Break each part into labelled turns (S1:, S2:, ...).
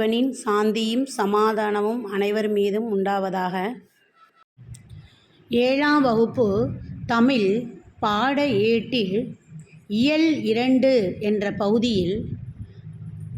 S1: இறைவனின் சாந்தியும் சமாதானமும் அனைவர் மீதும் உண்டாவதாக. ஏழாம் வகுப்பு தமிழ் பாட ஏட்டில் இயல் இரண்டு என்ற பகுதியில்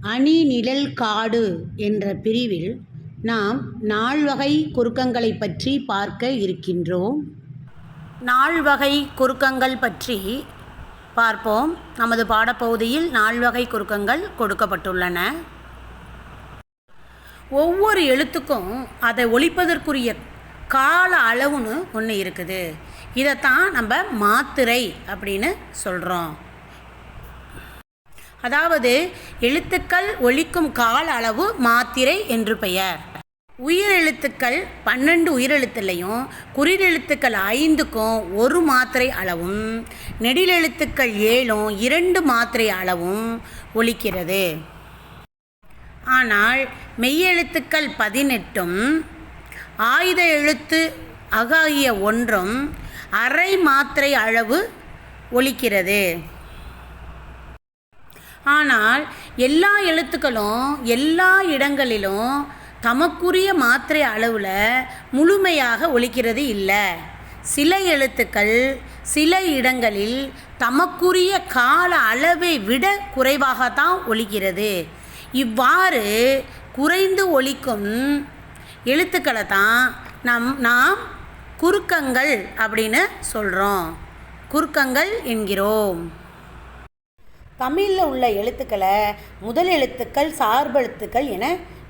S1: அணி நிழல் காடு என்ற பிரிவில் நாம் நால்வகை குறுக்கங்களைப் பற்றி பார்க்க இருக்கின்றோம். நால்வகை குறுக்கங்கள் பற்றி பார்ப்போம். நமது பாடப்பகுதியில் நால்வகை குறுக்கங்கள் கொடுக்கப்பட்டுள்ளன. ஒவ்வொரு எழுத்துக்கும் அதை ஒழிப்பதற்குரிய கால அளவுன்னு ஒன்று இருக்குது. இதைத்தான் நம்ம மாத்திரை அப்படின்னு சொல்கிறோம் அதாவது எழுத்துக்கள் ஒழிக்கும் கால அளவு மாத்திரை என்று பெயர். உயிரெழுத்துக்கள் பன்னெண்டு உயிரெழுத்துலையும் குறிலெழுத்துக்கள் ஐந்துக்கும் ஒரு மாத்திரை அளவும் நெடிலெழுத்துக்கள் ஏழும் இரண்டு மாத்திரை அளவும் ஒலிக்கிறது ஆனால் மெய்யெழுத்துக்கள் பதினெட்டும் ஆயுத எழுத்து அகாகிய ஒன்றும் அரை மாத்திரை அளவு ஒலிக்கிறது. ஆனால் எல்லா எழுத்துக்களும் எல்லா இடங்களிலும் தமக்குரிய மாத்திரை அளவில் முழுமையாக ஒலிக்கிறது இல்லை. சில எழுத்துக்கள் சில இடங்களில் தமக்குரிய கால அளவை விட குறைவாகத்தான் ஒலிக்கிறது. இவ்வாறு குறைந்து ஒழிக்கும் எழுத்துக்களை தான் நம் நாம் குறுக்கங்கள் அப்படின்னு சொல்கிறோம் குறுக்கங்கள் என்கிறோம். தமிழில் உள்ள எழுத்துக்களை முதல் எழுத்துக்கள் சார்பெழுத்துக்கள் என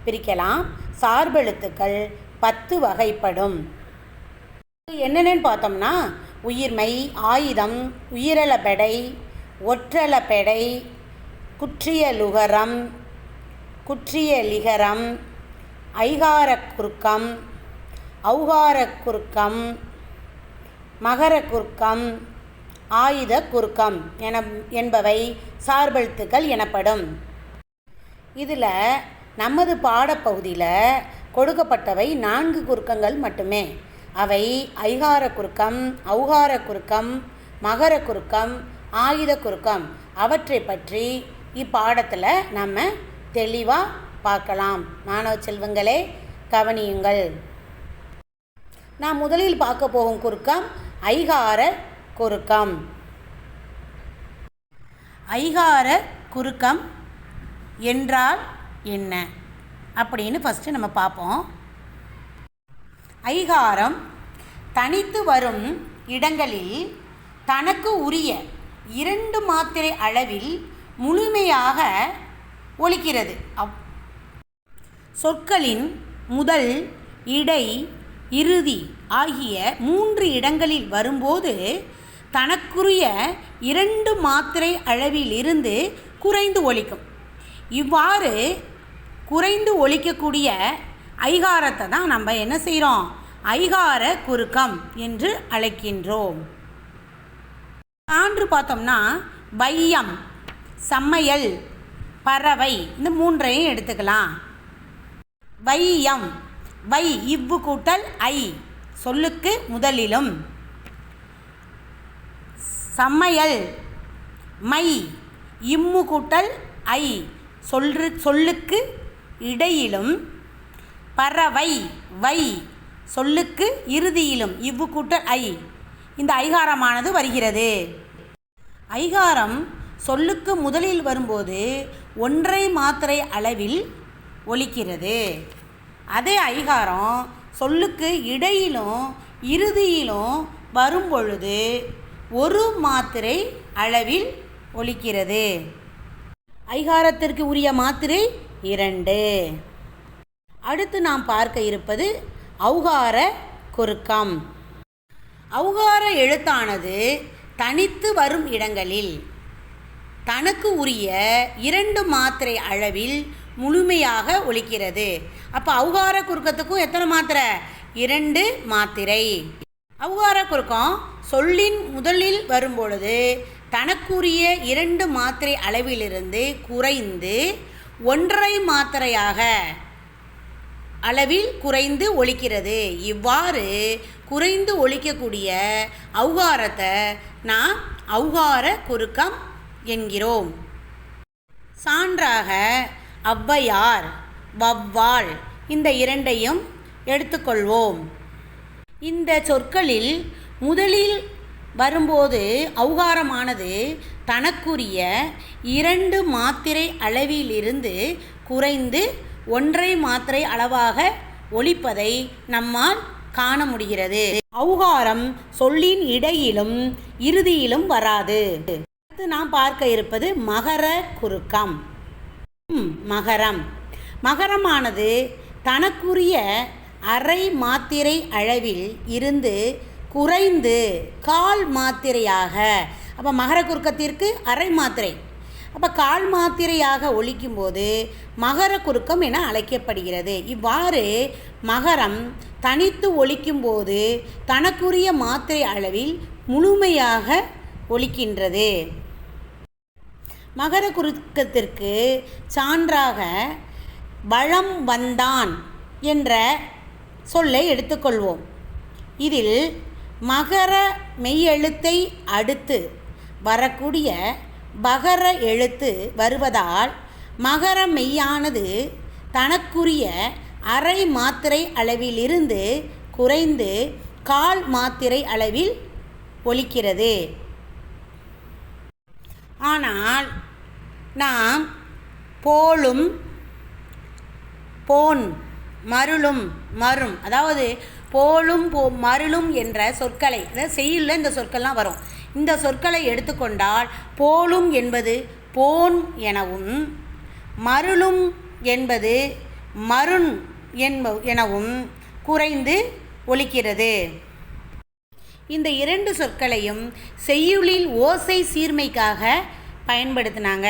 S1: பிரிக்கலாம். சார்பெழுத்துக்கள் பத்து வகைப்படும். என்னென்னு பார்த்தோம்னா உயிர்மை ஆயுதம் உயிரளபெடை ஒற்றளபெடை குற்றியலுகரம் குற்றியலிகரம் ஐகாரக் குறுக்கம் ஔகாரக் குறுக்கம் மகர குறுக்கம் ஆயுத குறுக்கம் என என்பவை சார்பெழுத்துக்கள் எனப்படும். இதில் நமது பாடப்பகுதியில் கொடுக்கப்பட்டவை நான்கு குறுக்கங்கள் மட்டுமே. அவை ஐகார குறுக்கம் ஔகார குறுக்கம் மகர குறுக்கம் ஆயுத குறுக்கம் அவற்றை பற்றி இப்பாடத்தில் நம்ம தெளிவாக பார்க்கலாம். மாணவ செல்வங்களே கவனியுங்கள். நான் முதலில் பார்க்க போகும் குறுக்கம் ஐகார குறுக்கம். ஐகார குறுக்கம் என்றால் என்ன? அப்படின்னு ஃபஸ்ட்டு நம்ம பார்ப்போம். ஐகாரம் தனித்து வரும் இடங்களில் தனக்கு உரிய இரண்டு மாத்திரை அளவில் முழுமையாக ஒலிக்கிறது. அவ் சொற்களின் முதல் இடை இறுதி ஆகிய மூன்று இடங்களில் வரும்போது தனக்குரிய இரண்டு மாத்திரை அளவிலிருந்து குறைந்து ஒழிக்கும் இவ்வாறு குறைந்து ஒழிக்கக்கூடிய ஐகாரத்தை தான் நம்ம என்ன செய்கிறோம் ஐகார குறுக்கம் என்று அழைக்கின்றோம். சான்று பார்த்தோம்னா பையம் சம்மையல் பறவை. இந்த மூன்றையும் எடுத்துக்கலாம். வையம். வை இவ்வு கூட்டல் ஐ. சொல்லுக்கு முதலிலும். சமையல். மை இம்மு கூட்டல் ஐ. சொல்று சொல்லுக்கு இடையிலும். பறவை. வை சொல்லுக்கு இறுதியிலும். இவ்வு கூட்டல் ஐ. இந்த ஐகாரமானது வருகிறது. ஐகாரம் சொல்லுக்கு முதலில் வரும்போது ஒன்றை மாத்திரை அளவில் ஒலிக்கிறது. அதே ஐகாரம் சொல்லுக்கு இடையிலும் இறுதியிலும் வரும்பொழுது ஒரு மாத்திரை அளவில் ஒலிக்கிறது. ஐகாரத்திற்கு உரிய மாத்திரை இரண்டு. அடுத்து நாம் பார்க்க இருப்பது அவுகார குறுக்கம். அவுகார எழுத்தானது தனித்து வரும் இடங்களில் தனக்கு உரிய இரண்டு மாத்திரை அளவில் முழுமையாக ஒழிக்கிறது. அப்போ அவகார குறுக்கத்துக்கும் எத்தனை மாத்திரை? இரண்டு மாத்திரை. ஔகார குறுக்கம் சொல்லின் முதலில் வரும்பொழுது தனக்குரிய இரண்டு மாத்திரை அளவிலிருந்து குறைந்து ஒன்றரை மாத்திரையாக அளவில் குறைந்து ஒழிக்கிறது. இவ்வாறு குறைந்து ஒழிக்கக்கூடிய அவகாரத்தை நான் அவகார குறுக்கம் என்கிறோம். சான்றாக ஔவையார் வவ்வால் இந்த இரண்டையும் எடுத்துக்கொள்வோம். இந்த சொற்களில் முதலில் வரும்போது ஔகாரமானது தனக்குரிய இரண்டு மாத்திரை அளவிலிருந்து குறைந்து ஒன்றை மாத்திரை அளவாக ஒழிப்பதை நம்மால் காண முடிகிறது. ஔகாரம் சொல்லின் இடையிலும் இறுதியிலும் வராது. அடுத்து நாம் பார்க்க இருப்பது மகர குறுக்கம். ம், மகரம். மகரமானது தனக்குரிய அரை மாத்திரை அளவில் இருந்து குறைந்து கால் மாத்திரையாக. அப்போ மகர குறுக்கத்திற்கு அரை மாத்திரை. அப்போ கால் மாத்திரையாக ஒழிக்கும்போது மகர குறுக்கம் என அழைக்கப்படுகிறது. இவ்வாறு மகரம் தனித்து ஒழிக்கும்போது தனக்குரிய மாத்திரை அளவில் முழுமையாக ஒலிக்கின்றது. மகர குறுக்கத்திற்கு சான்றாக வளம் வந்தான் என்ற சொல்லை எடுத்துக்கொள்வோம். இதில் மகர மெய்யெழுத்தை அடுத்து வரக்கூடிய பகர எழுத்து வருவதால் மகர மெய்யானது தனக்குரிய அரை மாத்திரை அளவிலிருந்து குறைந்து கால் மாத்திரை அளவில் ஒலிக்கிறது. ஆனால் நாம் போலும் போன் மருளும் மரும் அதாவது போலும் போ மருளும் என்ற சொற்களை அதாவது செய்யுள்ள இந்த சொற்கள்லாம் வரும். இந்த சொற்களை எடுத்துக்கொண்டால் போலும் என்பது போன் எனவும் மருளும் என்பது மருண் என்ப எனவும் குறைந்து ஒலிக்கிறது. இந்த இரண்டு சொற்களையும் செய்யுளில் ஓசை சீர்மைக்காக பயன்படுத்தினாங்க.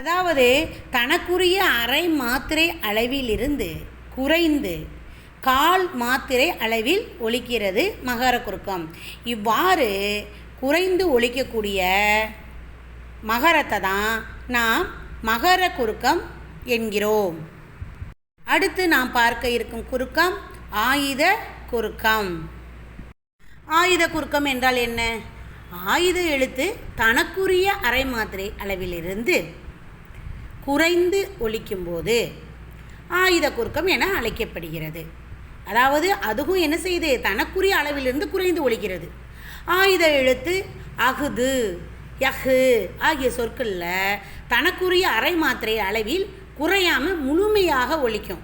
S1: அதாவது தனக்குரிய அரை மாத்திரை அளவிலிருந்து குறைந்து கால் மாத்திரை அளவில் ஒழிக்கிறது மகர குறுக்கம் இவ்வாறு குறைந்து ஒழிக்கக்கூடிய மகரத்தை தான் நாம் மகர குறுக்கம் என்கிறோம். அடுத்து நாம் பார்க்க இருக்கும் குறுக்கம் ஆயுத குறுக்கம் ஆயுத குறுக்கம் என்றால் என்ன? ஆயுத எழுத்து தனக்குரிய அரை மாத்திரை அளவிலிருந்து குறைந்து ஒழிக்கும்போது ஆயுத குறுக்கம் என அழைக்கப்படுகிறது. அதாவது அதுவும் என்ன செய்யுது தனக்குரிய அளவிலிருந்து குறைந்து ஒழிக்கிறது ஆயுத எழுத்து அகுது யஹு ஆகிய சொற்களில் தனக்குரிய அரை மாத்திரை அளவில் குறையாமல் முழுமையாக ஒழிக்கும்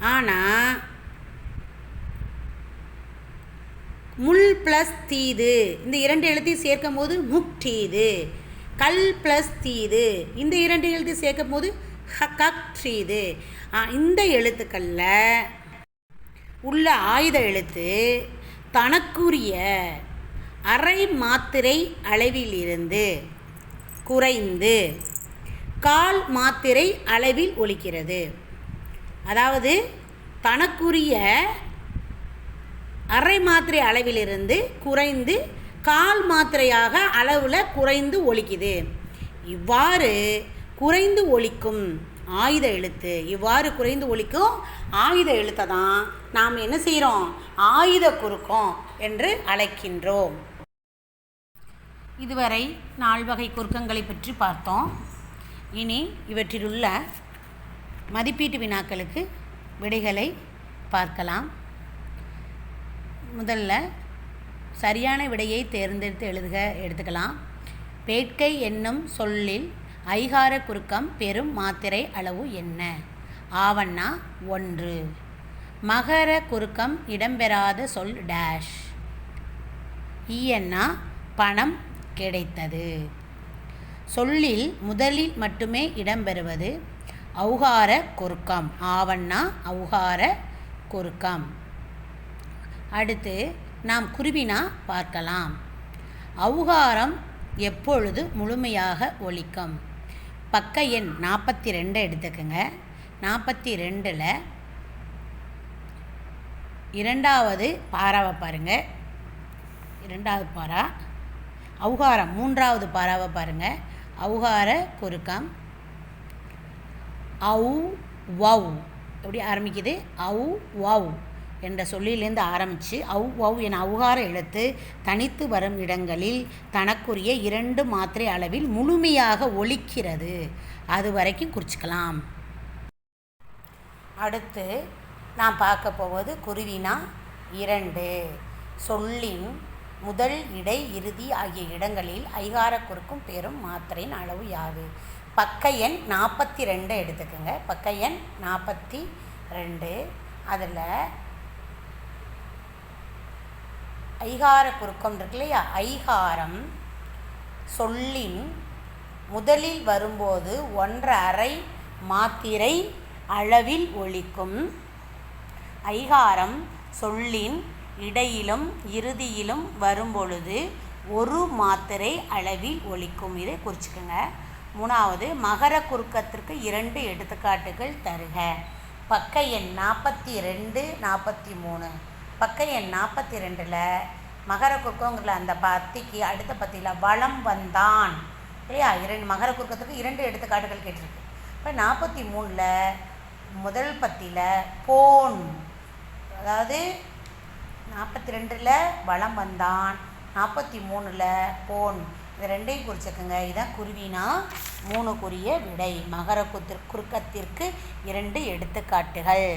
S1: ஆனால் முள் ப்ளஸ் தீது. இந்த இரண்டு எழுத்தையும் சேர்க்கும் போது முக்டீது கல் ப்ளஸ் தீது. இந்த இரண்டு எழுத்தையும் சேர்க்கும் போது ஹக்கீது இந்த எழுத்துக்களில் உள்ள ஆயுத எழுத்து தனக்குரிய அரை மாத்திரை அளவிலிருந்து குறைந்து கால் மாத்திரை அளவில் ஒலிக்கிறது. அதாவது தனக்குரிய அரை மாத்திரை அளவிலிருந்து குறைந்து கால் மாத்திரையாக அளவில் குறைந்து ஒழிக்குது இவ்வாறு குறைந்து ஒழிக்கும் ஆயுத எழுத்து இவ்வாறு குறைந்து ஒழிக்கும் ஆயுத எழுத்தை தான் நாம் என்ன செய்கிறோம் ஆயுத குறுக்கம் என்று அழைக்கின்றோம். இதுவரை நால்வகை குறுக்கங்களை பற்றி பார்த்தோம். இனி இவற்றிலுள்ள மதிப்பீட்டு வினாக்களுக்கு விடைகளை பார்க்கலாம். முதல்ல சரியான விடையை தேர்ந்தெடுத்து எழுதுக எடுத்துக்கலாம். பேட்கை என்னும் சொல்லில் ஐகார குறுக்கம் பெரும் மாத்திரை அளவு என்ன? ஆவண்ணா ஒன்று. மகர குறுக்கம் இடம்பெறாத சொல் டேஷ் ஈயன்னா பணம் கிடைத்தது சொல்லில் முதலில் மட்டுமே இடம்பெறுவது ஔகார குறுக்கம் ஆவண்ணா ஔகார குறுக்கம் அடுத்து நாம் குருவினா பார்க்கலாம். அவுகாரம் எப்பொழுது முழுமையாக ஒழிக்கும் பக்க எண் நாற்பத்தி ரெண்டை எடுத்துக்கோங்க. நாற்பத்தி ரெண்டில் இரண்டாவது பாராவை பாருங்கள் இரண்டாவது பாரா அவுகாரம் மூன்றாவது பாராவை பாருங்கள் அவுகார குறுக்கம். அவு வவ் எப்படி ஆரம்பிக்குது? அவு வவ் என்ற சொல்லிலிருந்து ஆரம்பித்து அவ் வவ் என அவுகார எழுத்து தனித்து வரும் இடங்களில் தனக்குரிய இரண்டு மாத்திரை அளவில் முழுமையாக ஒழிக்கிறது அது வரைக்கும் குறிச்சிக்கலாம். அடுத்து நாம் பார்க்க போவது குருவினா இரண்டு. சொல்லின் முதல் இடை இறுதி ஆகிய இடங்களில் ஐகார குறுக்கும் பெரும் மாத்திரையின் அளவு யாது? பக்க எண் நாற்பத்தி ரெண்டு எடுத்துக்கோங்க. பக்க எண் நாற்பத்தி ரெண்டு. அதில் ஐகார குறுக்கம் இருக்கு இல்லையா? ஐகாரம் சொல்லின் முதலில் வரும்போது ஒன்றரை மாத்திரை அளவில் ஒழிக்கும். ஐகாரம் சொல்லின் இடையிலும் இறுதியிலும் வரும்பொழுது ஒரு மாத்திரை அளவில் ஒலிக்கும் இதை குறிச்சுக்கோங்க. மூணாவது மகர குறுக்கத்திற்கு இரண்டு எடுத்துக்காட்டுகள் தருக. பக்க எண் நாற்பத்தி ரெண்டு நாற்பத்தி மூணு. பக்கம் எண் நாற்பத்தி ரெண்டில் மகர குறுக்கங்கிற அந்த பத்திக்கு அடுத்த பத்தியில் வளம் வந்தான். இல்லையா? இரண்டு மகர குறுக்கத்துக்கு இரண்டு எடுத்துக்காட்டுகள் கேட்டிருக்கு. இப்போ நாற்பத்தி மூணில் முதல் பத்தியில் போன் அதாவது நாற்பத்தி ரெண்டில் வளம் வந்தான். நாற்பத்தி மூணில் போன். இது ரெண்டையும் குறிச்சுக்கோங்க. இதான் குருவினா மூணுக்குரிய விடை. மகர குத்து குறுக்கத்திற்கு இரண்டு எடுத்துக்காட்டுகள்.